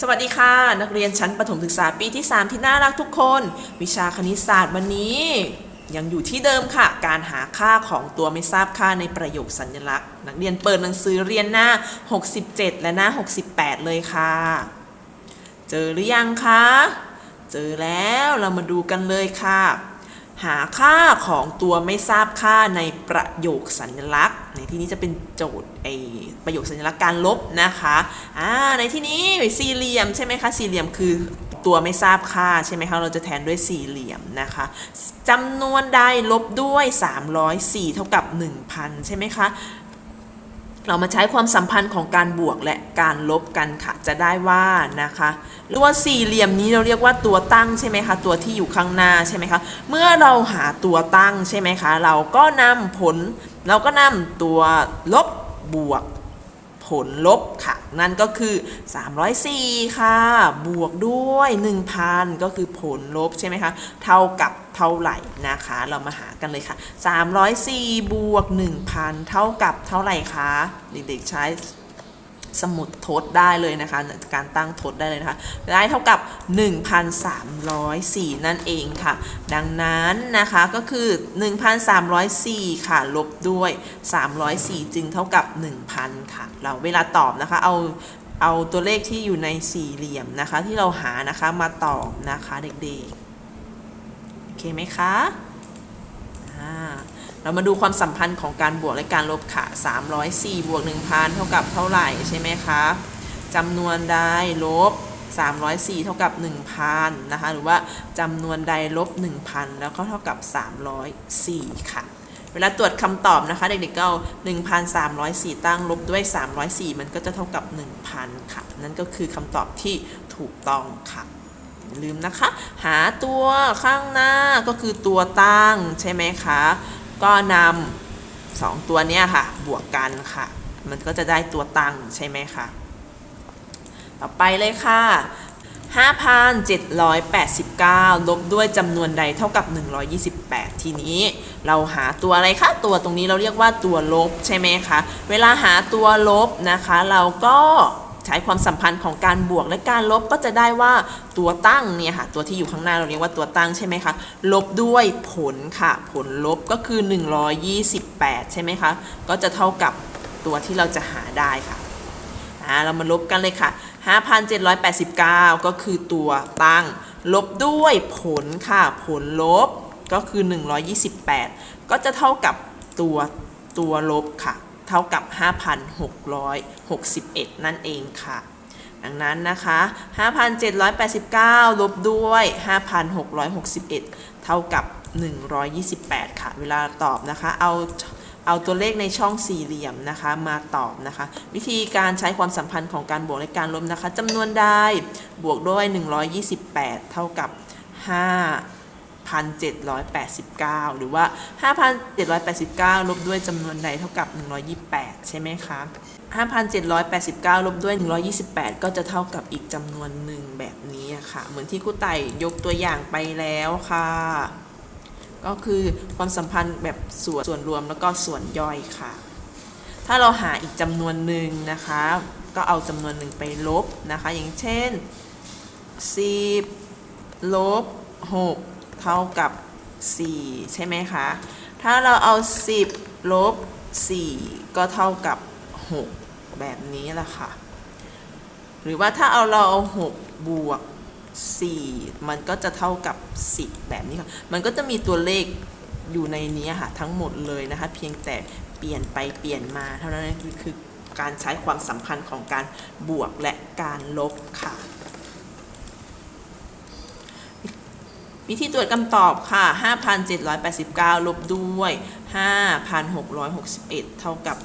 สวัสดีค่ะ นักเรียนชั้นประถมศึกษาปีที่ 3 ที่น่ารักทุกคน วิชาคณิตศาสตร์วันนี้ ยังอยู่ที่เดิมค่ะ การหาค่าของตัวไม่ทราบค่าในประโยคสัญลักษณ์ นักเรียนเปิดหนังสือเรียนหน้า 67 และหน้า 68 เลยค่ะ เจอหรือยังคะ เจอแล้วเรามาดูกันเลยค่ะ หาค่าของตัวไม่ทราบค่าในประโยคสัญลักษณ์ ในที่นี้จะเป็นโจทย์ไอประโยคสัญลักษณ์การลบนะคะอ่าในที่นี้สี่เหลี่ยมใช่ไหมคะสี่เหลี่ยมคือตัวไม่ทราบค่าใช่ไหมคะเราจะแทนด้วยสี่เหลี่ยมนะคะจำนวนใดลบด้วย 304 เท่ากับ 1,000 ใช่ไหมคะ เรามาใช้ความสัมพันธ์ของการบวกและการลบกันค่ะ จะได้ว่านะคะหรือว่าสี่เหลี่ยมนี้เราเรียกว่าตัวตั้งใช่ไหมคะ ตัวที่อยู่ข้างหน้าใช่ไหมคะ เมื่อเราหาตัวตั้งใช่ไหมคะ เราก็นำผล เราก็นำตัวลบบวก ผลลบค่ะ นั่นก็คือ 304 ค่ะ บวกด้วย 1,000 ก็คือผลลบใช่ไหมคะ เท่ากับเท่าไหร่นะคะ เรามาหากันเลยค่ะ 304 บวก 1,000 เท่ากับเท่าไหร่คะ เด็กๆใช้ สมุดทดได้เลยนะคะการตั้งทดได้เลยนะคะได้เท่ากับ 1,304 นั่นเองค่ะ ดังนั้นนะคะก็คือ 1,304 ค่ะ ลบด้วย 304 จึงเท่ากับ 1,000 ค่ะ เราเวลาตอบนะคะเอาเอาตัวเลขที่อยู่ในสี่เหลี่ยมนะคะ ที่เราหานะคะมาตอบนะคะเด็กๆ โอเคไหมคะอ่า เรามาดูความสัมพันธ์ของการบวกและการลบค่ะ 304 บวก 1,000 เท่ากับเท่าไหร่ใช่ไหมคะจำนวนใดลบ 304 เท่ากับ 1,000 นะคะ หรือว่าจำนวนใดลบ 1,000 แล้วก็เท่ากับ 304 ค่ะ เวลาตรวจคำตอบนะคะ เด็กๆก็เอา1,304 ตั้งลบด้วย 304 มันก็จะเท่ากับ 1,000 ค่ะ นั่นก็คือคำตอบที่ถูกต้องค่ะลืมนะคะ หาตัวข้างหน้าก็คือตัวตั้งใช่ไหมคะ ก็นำสองตัวเนี้ยค่ะ บวกกันค่ะ มันก็จะได้ตัวตังใช่ไหมคะต่อไปเลยค่ะ 5,789 ลบด้วยจำนวนใดเท่ากับ 128 ทีนี้ เราหาตัวอะไรคะ ตัวตรงนี้เราเรียกว่าตัวลบใช่ไหมคะ เวลาหาตัวลบนะคะ เราก็ ใช้ความสัมพันธ์ของการบวกและการลบก็จะได้ว่าตัวตั้งเนี่ยค่ะตัวที่อยู่ข้างหน้าเราเรียกว่าตัวตั้งใช่ไหมคะลบด้วยผลค่ะ ผลลบก็คือ 128 ใช่ไหมคะก็จะเท่ากับตัวที่เราจะหาได้ค่ะอ่าเรามาลบกันเลยค่ะ 5,789 ก็คือตัวตั้ง ลบด้วยผลค่ะ ผลลบก็คือ 128 ก็จะเท่ากับตัวตัวลบค่ะ เท่ากับ 5,661 นั่นเองค่ะ ดังนั้นนะคะ 5,789 ลบด้วย 5,661 เท่ากับ 128 ค่ะ เวลาตอบนะคะ เอาเอาตัวเลขในช่องสี่เหลี่ยมนะคะมาตอบนะคะ วิธีการใช้ความสัมพันธ์ของการบวกและการลบนะคะจำนวนใดบวกด้วย 128 เท่ากับ 5,789 หรือว่า 5,789 ลบด้วยจำนวนใดเท่ากับ 128 ใช่ไหมคะ 5,789 ลบด้วย 128 ก็จะเท่ากับอีกจำนวนหนึ่งแบบนี้ค่ะ เหมือนที่ครูไต่ยกตัวอย่างไปแล้วค่ะ ก็คือความสัมพันธ์แบบส่วนส่วนรวมแล้วก็ส่วนย่อยค่ะ ถ้าเราหาอีกจำนวนหนึ่งนะคะ ก็เอาจำนวนหนึ่งไปลบนะคะ อย่างเช่น 10ลบ6 เท่ากับ 4 ใช่ไหมคะ ถ้าเราเอา 10 ลบ 4 ก็เท่ากับ 6 แบบนี้แหละค่ะ หรือว่าถ้าเอาเราเอา6บวก 4 มันก็จะเท่ากับ 10 แบบนี้ค่ะ มันก็จะมีตัวเลขอยู่ในนี้ค่ะ ทั้งหมดเลยนะคะ เพียงแต่เปลี่ยนไปเปลี่ยนมาเท่านั้นเองคือการใช้ความสัมพันธ์ของการบวกและการลบค่ะ วิธีตรวจคำตอบค่ะ 5,789 ลบด้วย 5,661 เท่ากับ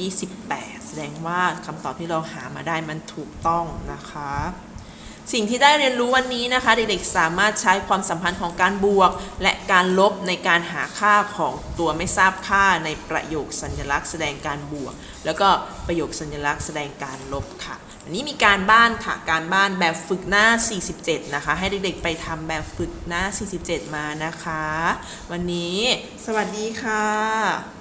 128 แสดงว่าคำตอบที่เราหามาได้มันถูกต้องนะคะ สิ่งที่ได้เรียนรู้วันนี้นะคะ เด็กๆ สามารถใช้ความสัมพันธ์ของการบวก และการลบในการหาค่าของตัวไม่ทราบค่าในประโยคสัญลักษณ์แสดงการบวก แล้วก็ประโยคสัญลักษณ์แสดงการลบค่ะ อันนี้มีการบ้านค่ะ การบ้านแบบฝึกหน้า 47 นะคะ ให้เด็กๆไปทำแบบฝึกหน้า 47 มานะคะ วันนี้สวัสดีค่ะ